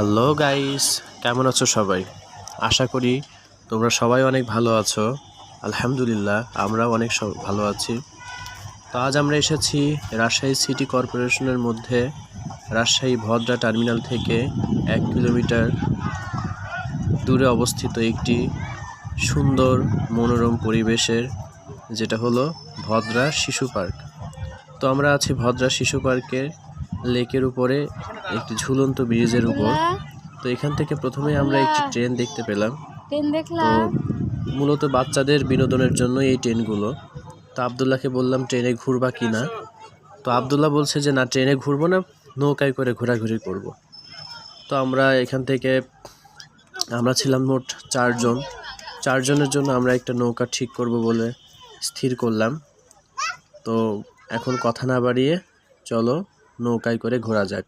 Hello guys কেমন আছো সবাই? আশা করি তোমরা সবাই অনেক ভালো আছো। আলহামদুলিল্লাহ, আমরাও অনেক ভালো আছি। তো আজ আমরা এসেছি রাজশাহী সিটি কর্পোরেশনের মধ্যে, রাজশাহী ভদ্রা টার্মিনাল থেকে এক কিলোমিটার দূরে অবস্থিত একটি সুন্দর মনোরম পরিবেশের, যেটা হলো ভদ্রা শিশু পার্ক। তো আমরা আছি ভদ্রা শিশু পার্কের লেকের উপরে একটি ঝুলন্ত ব্রিজের উপর। তো এখান থেকে প্রথমে আমরা একটি ট্রেন দেখতে পেলাম। ট্রেন তো দেখলাম মূলত বাচ্চাদের বিনোদনের জন্য এই ট্রেনগুলো। তো আবদুল্লাহকে বললাম ট্রেনে ঘুরবা কি না? তো আবদুল্লাহ বলছে যে না ট্রেনে ঘুরবো না নৌকায় করে ঘোরাঘুরি করব। তো আমরা এখান থেকে আমরা ছিলাম মোট চারজন। চারজনের জন্য আমরা একটা নৌকা ঠিক করব বলে স্থির করলাম। তো এখন কথা না বাড়িয়ে চলো নৌকায় করে ঘোরা যাক।